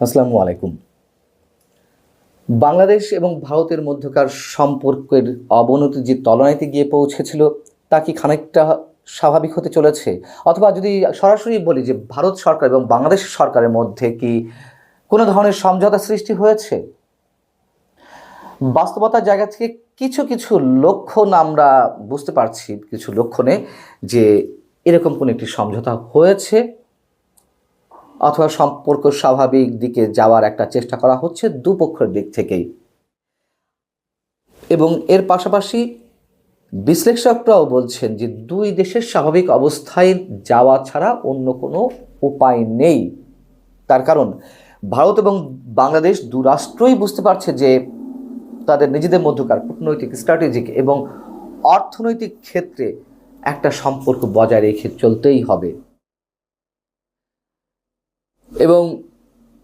আসসালামু আলাইকুম। বাংলাদেশ এবং ভারতের মধ্যকার সম্পর্কের অবনতি যে তলনাইতে গিয়ে পৌঁছেছিল, তা কি খানিকটা স্বাভাবিক হতে চলেছে? অথবা যদি সরাসরি বলি যে ভারত সরকার এবং বাংলাদেশ সরকারের মধ্যে কি কোনো ধরনের সমঝোতা সৃষ্টি হয়েছে? বাস্তবতার জায়গা থেকে কিছু কিছু লক্ষণ আমরা বুঝতে পারছি, কিছু লক্ষণে যে এরকম কোনো একটি সমঝোতা হয়েছে। অথবা সম্পর্ক স্বাভাবিক দিকে যাওয়ার একটা চেষ্টা করা হচ্ছে দুপক্ষের দিক থেকেই। এবং এর পাশাপাশি বিশ্লেষকরাও বলছেন যে দুই দেশের স্বাভাবিক অবস্থায় যাওয়া ছাড়া অন্য কোনো উপায় নেই। তার কারণ, ভারত এবং বাংলাদেশ দু রাষ্ট্রই বুঝতে পারছে যে তাদের নিজেদের মধ্যকার কূটনৈতিক স্ট্র্যাটেজিক এবং অর্থনৈতিক ক্ষেত্রে একটা সম্পর্ক বজায় রেখে চলতেই হবে। এবং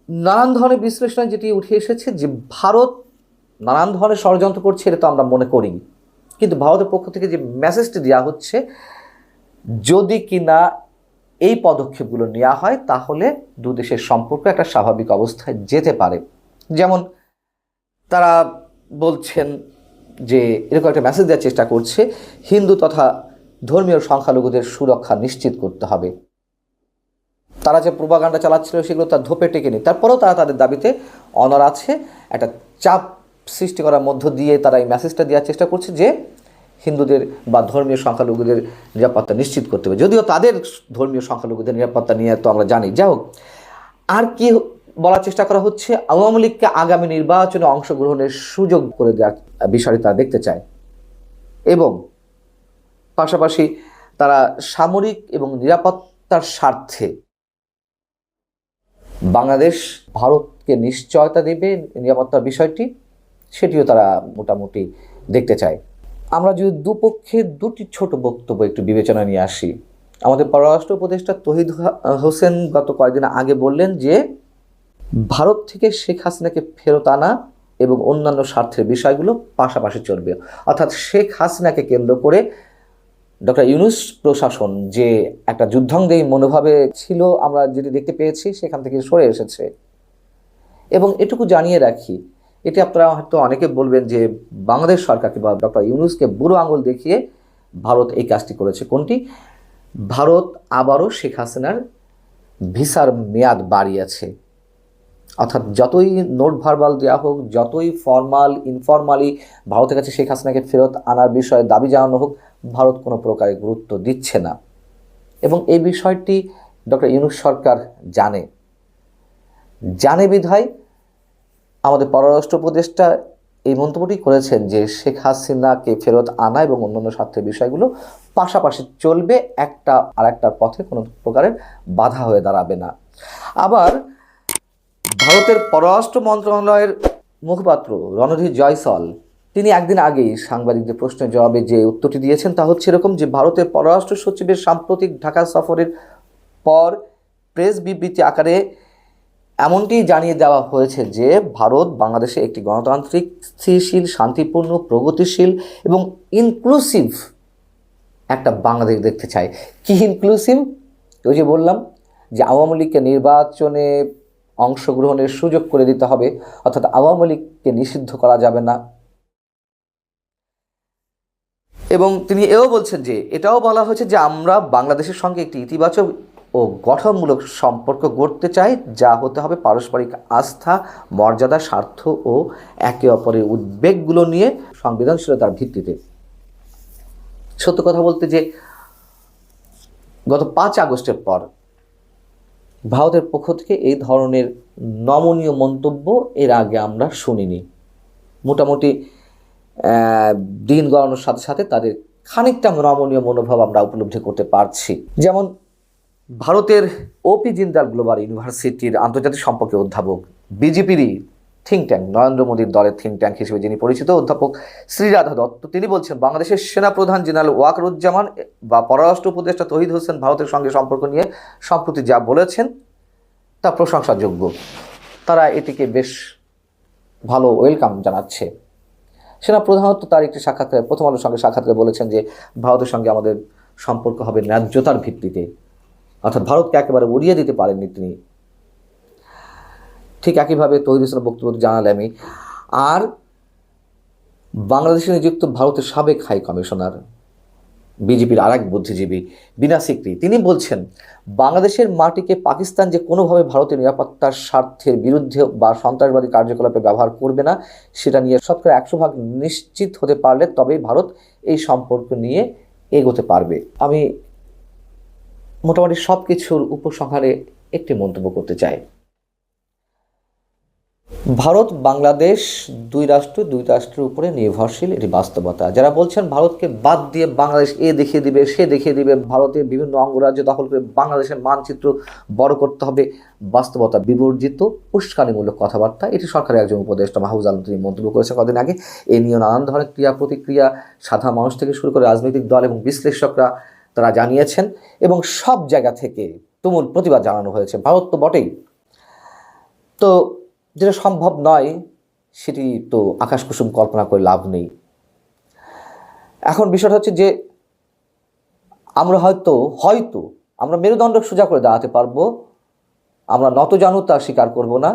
নানান ধরনের বিশ্লেষণ যেটি উঠে এসেছে যে ভারত নানান ধরনের ষড়যন্ত্র করছে, এটা তো আমরা মনে করি কিন্তু ভারতের পক্ষ থেকে যে মেসেজটি দেওয়া হচ্ছে, যদি কিনা এই পদক্ষেপগুলো নেওয়া হয়, তাহলে দু দেশের সম্পর্ক একটা স্বাভাবিক অবস্থায় যেতে পারে। যেমন তারা বলছেন যে এরকম একটা মেসেজ দেওয়ার চেষ্টা করছে, হিন্দু তথা ধর্মীয় সংখ্যালঘুদের সুরক্ষা নিশ্চিত করতে হবে। তারা যে প্রোপাগান্ডা চালাচ্ছিল সেগুলো তার ধোপে টেকে টেকেনি। তারপরেও তারা তাদের দাবিতে অনর আছে। একটা চাপ সৃষ্টি করার মধ্য দিয়ে তারা এই মেসেজটা দেওয়ার চেষ্টা করছে যে হিন্দুদের বা ধর্মীয় সংখ্যালঘুদের নিরাপত্তা নিশ্চিত করতে হবে। যদিও তাদের ধর্মীয় সংখ্যালঘুদের নিরাপত্তা নিয়ে তো আমরা জানি। যাই হোক, আর কি বলার চেষ্টা করা হচ্ছে? আওয়ামী লীগকে আগামী নির্বাচনে অংশগ্রহণের সুযোগ করে দেওয়ার বিষয়টি তারা দেখতে চায়। এবং পাশাপাশি তারা সামরিক এবং নিরাপত্তার স্বার্থে বাংলাদেশ ভারতকে নিশ্চয়তা দেবে নিরাপত্তার বিষয়টি, সেটিও তারা মোটামুটি দেখতে চায়। আমরা যদি দুপক্ষের দুটি ছোট বক্তব্য একটু বিবেচনা নিয়ে আসি, আমাদের পররাষ্ট্র উপদেষ্টা তহিদ হোসেন গত কয়েকদিন আগে বললেন যে, ভারত থেকে শেখ হাসিনাকে ফেরত আনা এবং অন্যান্য স্বার্থের বিষয়গুলো পাশাপাশি চলবে। অর্থাৎ শেখ হাসিনাকে কেন্দ্র করে ডক্টর ইউনুস প্রশাসন যে একটা যুদ্ধাঙ্গেই মনোভাবে ছিল, আমরা যেটি দেখতে পেয়েছি, সেখান থেকে সরে এসেছে। এবং এটুকু জানিয়ে রাখি, এটি আপনারা হয়তো অনেকে বলবেন যে বাংলাদেশ সরকারকে বা ডক্টর ইউনুসকে বুড়ো আঙুল দেখিয়ে ভারত এই কাজটি করেছে কোনটি? ভারত আবারও শেখ হাসিনার ভিসার মেয়াদ বাড়িয়েছে। অর্থাৎ যতই নোট ভার্বাল দেওয়া হোক, যতই ফর্মাল, ইনফর্মালি ভারতের কাছে শেখ হাসিনাকে ফেরত আনার বিষয়ে দাবি জানানো হোক ভারত কোনো প্রকারে গুরুত্ব দিচ্ছে না। এবং এই বিষয়টি ডক্টর ইউনুস সরকার জানে। জানে বিধায় আমাদের পররাষ্ট্র উপদেষ্টা এই মন্তব্যটি করেছেন যে শেখ হাসিনাকে ফেরত আনা এবং অন্যান্য স্বার্থের বিষয়গুলো পাশাপাশি চলবে, একটা আর একটার পথে কোনো প্রকারের বাধা হয়ে দাঁড়াবে না। আবার ভারতের পররাষ্ট্র মন্ত্রণালয়ের মুখপাত্র রণধীর জয়সল তিনি একদিন আগেই সাংবাদিকদের প্রশ্নের জবাবে যে উত্তরটি দিয়েছেন তা হচ্ছে এরকম যে ভারতের পররাষ্ট্র সচিবের সাম্প্রতিক ঢাকা সফরের পর প্রেস বিবৃতি আকারে এমনটি জানিয়ে দেওয়া হয়েছে যে ভারত বাংলাদেশে একটি গণতান্ত্রিক স্থিরশীল শান্তিপূর্ণ, প্রগতিশীল এবং ইনক্লুসিভ একটা বাংলাদেশ দেখতে চায়। কি ইনক্লুসিভ ওই যে বললাম যে আওয়ামী লীগকে নির্বাচনে অংশগ্রহণের সুযোগ করে দিতে হবে, অর্থাৎ আওয়ামী লীগকে নিষিদ্ধ করা যাবে না। এবং তিনি এও বলছেন যে, এটাও বলা হয়েছে যে আমরা বাংলাদেশের সঙ্গে একটি ইতিবাচক ও গঠনমূলক সম্পর্ক গড়তে চাই, যা হতে হবে পারস্পরিক আস্থা, মর্যাদা, স্বার্থ ও একে অপরের উদ্বেগগুলো নিয়ে সংবেদনশীলতার ভিত্তিতে। সত্য কথা বলতে যে, গত পাঁচ আগস্টের পর ভারতের পক্ষ থেকে এই ধরনের নমনীয় মন্তব্য এর আগে আমরা শুনিনি। মোটামুটি দিন গড়ানোর সাথে সাথে তাদের খানিকটা নমনীয় মনোভাব আমরা উপলব্ধি করতে পারছি। যেমন ভারতের ওপি জিন্দাল গ্লোবাল ইউনিভার্সিটির আন্তর্জাতিক সম্পর্কে অধ্যাপক বিজেপিরই থিঙ্ক ট্যাঙ্ক নরেন্দ্র মোদীর দলের থিঙ্ক ট্যাঙ্ক হিসেবে যিনি পরিচিত অধ্যাপক শ্রীরাধা দত্ত, তিনি বলছেন, বাংলাদেশের সেনাপ্রধান জেনারেল ওয়াকরুজ্জামান বা পররাষ্ট্র উপদেষ্টা তহিদ হোসেন ভারতের সঙ্গে সম্পর্ক নিয়ে সম্প্রতি যা বলেছেন তা প্রশংসাযোগ্য। তারা এটিকে বেশ ভালো ওয়েলকাম জানাচ্ছে। সেনা প্রধানত তার একটি সাক্ষাৎকারে, প্রথম আলোর সঙ্গে সাক্ষাৎকারে বলেছেন যে, ভারতের সঙ্গে আমাদের সম্পর্ক হবে ন্যায্যতার ভিত্তিতে। অর্থাৎ ভারতকে একেবারে উড়িয়ে দিতে পারেননি তিনি। ঠিক একইভাবে তহিদ ইসলাম বক্তব্য আমি। আর বাংলাদেশে নিযুক্ত ভারতের সাবেক হাই কমিশনার বিজেপির আর এক বুদ্ধিজীবী বিনা সিকরি, তিনি বলছেন, বাংলাদেশের মাটিকে পাকিস্তান যে কোনোভাবে ভারতের নিরাপত্তার স্বার্থের বিরুদ্ধে বা সন্ত্রাসবাদী কার্যকলাপে ব্যবহার করবে না, সেটা নিয়ে শতকরা একশো ভাগ নিশ্চিত হতে পারলে তবেই ভারত এই সম্পর্ক নিয়ে এগোতে পারবে। আমি মোটামুটি সব কিছুর উপসংহারে একটি মন্তব্য করতে চাই। ভারত, বাংলাদেশ দুই রাষ্ট্র, দুই রাষ্ট্রের উপরে নির্ভরশীল, এটি বাস্তবতা। যারা বলছেন ভারতকে বাদ দিয়ে বাংলাদেশ এ দেখিয়ে দিবে, সে দেখিয়ে দিবে ভারতের বিভিন্ন অঙ্গরাজ্য দখল করে বাংলাদেশের মানচিত্র বড় করতে হবে, বাস্তবতা বিবর্জিত, উস্কানিমূলক কথাবার্তা, এটি সরকারের একজন উপদেষ্টা মাহবুজ আলম তিনি মন্তব্য করেছেন কদিন আগে। এ নিয়ে নানান ধরনের ক্রিয়া প্রতিক্রিয়া, সাধারণ মানুষ থেকে শুরু করে রাজনৈতিক দল এবং বিশ্লেষকরা তারা জানিয়েছেন এবং সব জায়গা থেকে তুমুল প্রতিবাদ জানানো হয়েছে। ভারত তো বটেই। তো যেটা সম্ভব নয়, সেটি তো আকাশ কুসুম কল্পনা করে লাভ নেই। এখন বিষয়টা হচ্ছে যে, আমরা হয়তো হয়তো আমরা মেরুদণ্ড সোজা করে দাঁড়াতে পারব, আমরা নতজানুতা স্বীকার করব না,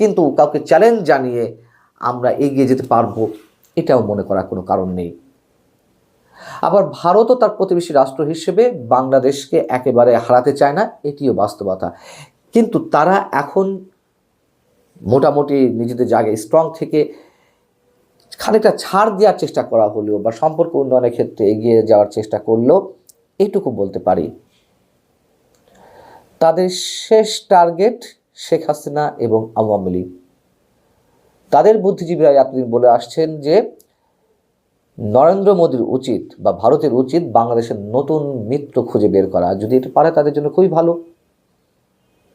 কিন্তু কাউকে চ্যালেঞ্জ জানিয়ে আমরা এগিয়ে যেতে পারব, এটাও মনে করার কোনো কারণ নেই। আবার ভারতও তার প্রতিবেশী রাষ্ট্র হিসেবে বাংলাদেশকে একেবারে হারাতে চায় না, এটিও বাস্তবতা। কিন্তু তারা এখন মোটামুটি নিজেদের জায়গায় স্ট্রং থেকে খানিকটা ছাড় দেওয়ার চেষ্টা করা হলেও বা সম্পর্ক উন্নয়নের ক্ষেত্রে এগিয়ে যাওয়ার চেষ্টা করলেও এইটুকু বলতে পারি। তাদের শেষ টার্গেট শেখ হাসিনা এবং আওয়ামী লীগ। তাদের বুদ্ধিজীবীরা এতদিন বলে আসছেন যে, নরেন্দ্র মোদীর উচিত বা ভারতের উচিত বাংলাদেশের নতুন মিত্র খুঁজে বের করা। যদি এটা পারে তাদের জন্য খুবই ভালো।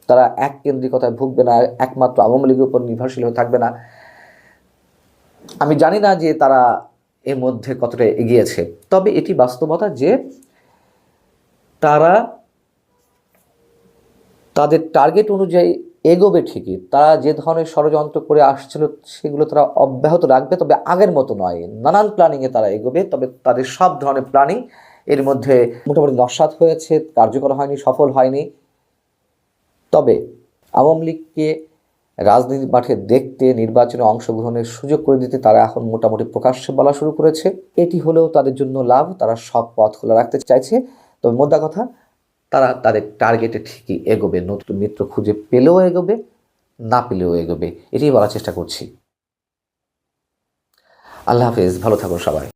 তারা এক কেন্দ্রিকতায় ভুগবে না, একমাত্র আওয়ামী লীগের উপর নির্ভরশীল হয়ে থাকবে না। আমি জানি না যে তারা এর মধ্যে কতটা এগিয়েছে, তবে এটি বাস্তবতা যে তারা তাদের টার্গেট অনুযায়ী এগোবে ঠিকই। তারা যে ধরনের ষড়যন্ত্র করে আসছিল, সেগুলো তারা অব্যাহত রাখবে, তবে আগের মতো নয়। নানান প্ল্যানিংয়ে তারা এগোবে, তবে তাদের সব ধরনের প্ল্যানিং এর মধ্যে মোটামুটি নস্বাত হয়েছে, কার্যকর হয়নি, সফল হয়নি। তবে আওয়ামী লীগকে রাজনীতির মাঠে দেখতে, নির্বাচনে অংশগ্রহণের সুযোগ করে দিতে তারা এখন মোটামুটি প্রকাশ্যে বলা শুরু করেছে। এটি হলেও তাদের জন্য লাভ, তারা সব পথ খোলা রাখতে চাইছে। তবে মোদ্দা কথা, তারা তাদের টার্গেটে ঠিকই এগোবে। নতুন মিত্র খুঁজে পেলেও এগোবে, না পেলেও এগোবে। এটাই বলার চেষ্টা করছি। আল্লাহ হাফেজ, ভালো থাকুন সবাই।